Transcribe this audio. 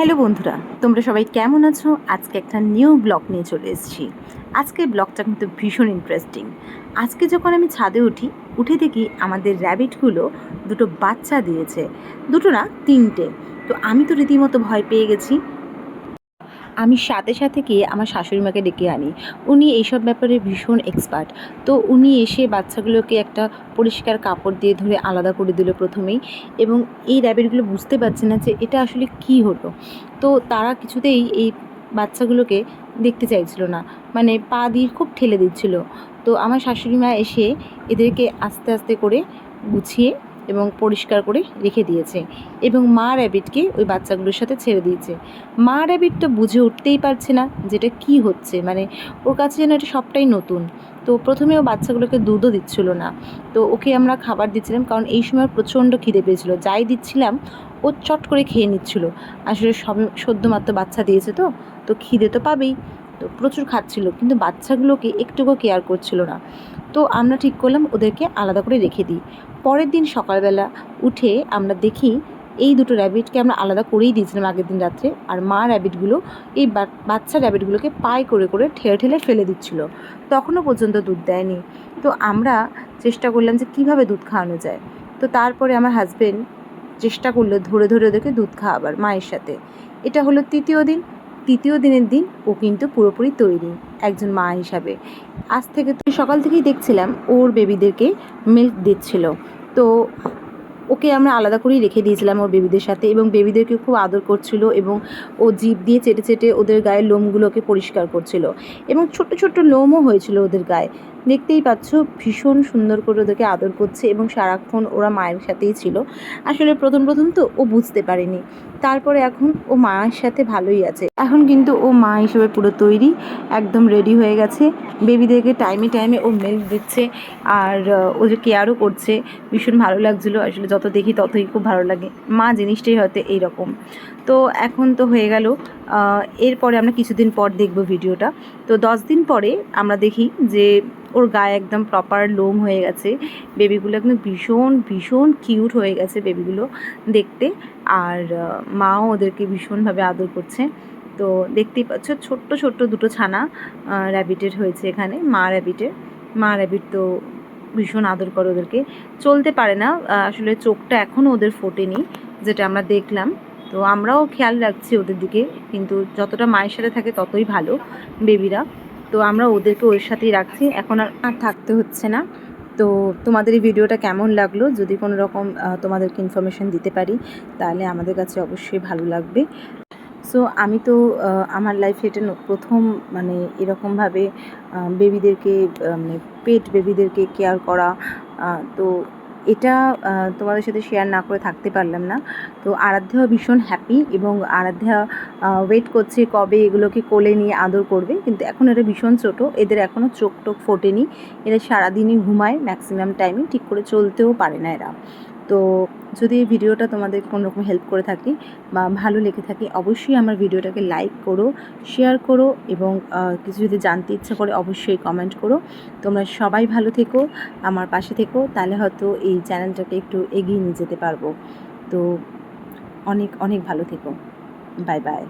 Hello বন্ধুরা, তোমরা সবাই কেমন আছো? আজকে একটা নিউ ব্লগ নিয়ে চলে এসেছি। আজকে ব্লগটা কিন্তু ভীষণ ইন্টারেস্টিং আজকে যখন আমি ছাদে উঠি, উঠে দেখি আমাদের র্যাবিটগুলো দুটো বাচ্চা দিয়েছে। দুটো না, তিনটে। তো আমি তো রীতিমতো ভয় পেয়ে গেছি। আমি সাথে সাথে গিয়ে আমার শাশুড়ি মাকে ডেকে আনি। উনি এইসব ব্যাপারে ভীষণ এক্সপার্ট তো উনি এসে বাচ্চাগুলোকে একটা পরিষ্কার কাপড় দিয়ে ধরে আলাদা করে দিল প্রথমেই এবং এই র্যাবিটগুলো বুঝতে পারছে না যে এটা আসলে কি হলো। তো তারা কিছুতেই এই বাচ্চাগুলোকে দেখতে চাইছিল না। মানে পা দিয়ে খুব ঠেলে দিচ্ছিল। তো আমার শাশুড়ি মা এসে এদেরকে আস্তে আস্তে করে গুছিয়ে এবং পরিষ্কার করে রেখে দিয়েছে এবং মা র্যাবিটকে ওই বাচ্চাগুলোর সাথে ছেড়ে দিয়েছে। মা র্যাবিট তো বুঝে উঠতেই পারছে না যেটা কি হচ্ছে মানে ওর কাছে যেন এটা সবটাই নতুন। তো প্রথমে ও বাচ্চাগুলোকে দুধও দিচ্ছিল না। তো ওকে আমরা খাবার দিচ্ছিলাম কারণ এই সময় প্রচণ্ড খিদে পেয়েছিল। যাই দিচ্ছিলাম, ও চট করে খেয়ে নিচ্ছিল। আসলে সবে সদ্যমাত্র বাচ্চা দিয়েছে তো তো খিদে তো পাবেই। তো প্রচুর খাচ্ছিল, কিন্তু বাচ্চাগুলোকে একটুকু কেয়ার করছিল না। তো আমরা ঠিক করলাম ওদেরকে আলাদা করে রেখে দিই। পরের দিন সকালবেলা উঠে আমরা দেখি এই দুটো র্যাবিটকে আমরা আলাদা করেই দিয়েছিলাম আগের দিন রাত্রে। আর মা র্যাবিটগুলো এই বাচ্চা র্যাবিটগুলোকে পায়ে করে করে, ঠেলে ঠেলে ফেলে দিচ্ছিল। তখনও পর্যন্ত দুধ দেয়নি। তো আমরা চেষ্টা করলাম যে কীভাবে দুধ খাওয়ানো যায়। তো তারপরে আমার হাজবেন্ড চেষ্টা করল ধরে ধরে ওদেরকে দুধ খাওয়াবার মায়ের সাথে। এটা হলো তৃতীয় দিন। তৃতীয় দিনের দিন ও কিন্তু পুরোপুরি তৈরি একজন মা হিসাবে। আজ থেকে তো সকাল থেকেই দেখছিলাম ওর বেবিদেরকে মিল্ক দিচ্ছিল। তো ওকে আমরা আলাদা করেই রেখে দিয়েছিলাম ওর বেবিদের সাথে এবং বেবিদেরকে খুব আদর করছিল এবং ও জিভ দিয়ে চেটে চেটে ওদের গায়ের লোমগুলোকে পরিষ্কার করছিল এবং ছোট্ট ছোট্ট লোমও হয়েছিল ওদের গায়ে। দেখতেই পাচ্ছ ভীষণ সুন্দর করে ওদেরকে আদর করছে এবং সারাক্ষণ ওরা মায়ের সাথেই ছিল। আসলে প্রথম প্রথম তো ও বুঝতে পারেনি। তারপরে এখন ও মায়ের সাথে ভালোই আছে। এখন কিন্তু ও মা হিসেবে পুরো তৈরি, একদম রেডি হয়ে গেছে। বেবিদেরকে টাইমে টাইমে ও মিল্ক দিচ্ছে আর ও যে কেয়ারও করছে, ভীষণ ভালো লাগছিল। আসলে যত দেখি ততই খুব ভালো লাগে। মা জিনিসটাই হয়তো এইরকম। তো এখন তো হয়ে গেল এরপরে আমরা কিছুদিন পর দেখব ভিডিওটা তো দশ দিন পরে আমরা দেখি যে ওর গায়ে একদম প্রপার লোম হয়ে গেছে। বেবিগুলো একদম ভীষণ ভীষণ কিউট হয়ে গেছে বেবিগুলো দেখতে। আর মাও ওদেরকে ভীষণভাবে আদর করছে। তো দেখতেই পাচ্ছ, ছোট্ট ছোট্ট দুটো ছানা র্যাবিটের হয়েছে এখানে, মা র্যাবিটের মা র্যাবিট তো ভীষণ আদর করে ওদেরকে। চলতে পারে না আসলে চোখটা এখনও ওদের ফোটেনি, যেটা আমরা দেখলাম। তো আমরাও খেয়াল রাখছি ওদের দিকে, কিন্তু যতটা মায়ের সাথে থাকে ততই ভালো বেবিরা তো আমরা ওদেরকে ওর সাথেই রাখছি। এখন আর থাকতে হচ্ছে না। তো তোমাদের এই ভিডিওটা কেমন লাগল? যদি কোনো রকম তোমাদেরকে ইনফরমেশন দিতে পারি, তাহলে আমাদের কাছে অবশ্যই ভালো লাগবে। সো আমি তো আমার লাইফে এটা প্রথম মানে এরকমভাবে বেবিদেরকে মানে পেট বেবিদেরকে কেয়ার করা তো এটা তোমাদের সাথে শেয়ার না করে থাকতে পারলাম না। তো আরাধ্যা ভীষণ হ্যাপি এবং আরাধ্যা ওয়েট করছে কবে এগুলোকে কোলে নিয়ে আদর করবে। কিন্তু এখন এটা ভীষণ ছোটো, এদের এখনও চোখ টোক ফোটেনি। এরা সারাদিনই ঘুমায় ম্যাক্সিমাম টাইমে ঠিক করে চলতেও পারে না এরা। তো যদি এই ভিডিওটা তোমাদের কোনো রকম হেল্প করে থাকি বা ভালো লেগে থাকে, অবশ্যই আমার ভিডিওটাকে লাইক করো শেয়ার করো এবং কিছু যদি জানতে ইচ্ছা করে অবশ্যই কমেন্ট করো। তোমরা সবাই ভালো থেকো, আমার পাশে থেকো, তাহলে হয়তো এই চ্যানেলটাকে একটু এগিয়ে নিয়ে যেতে পারব। তো অনেক অনেক ভালো থেকো। Bye bye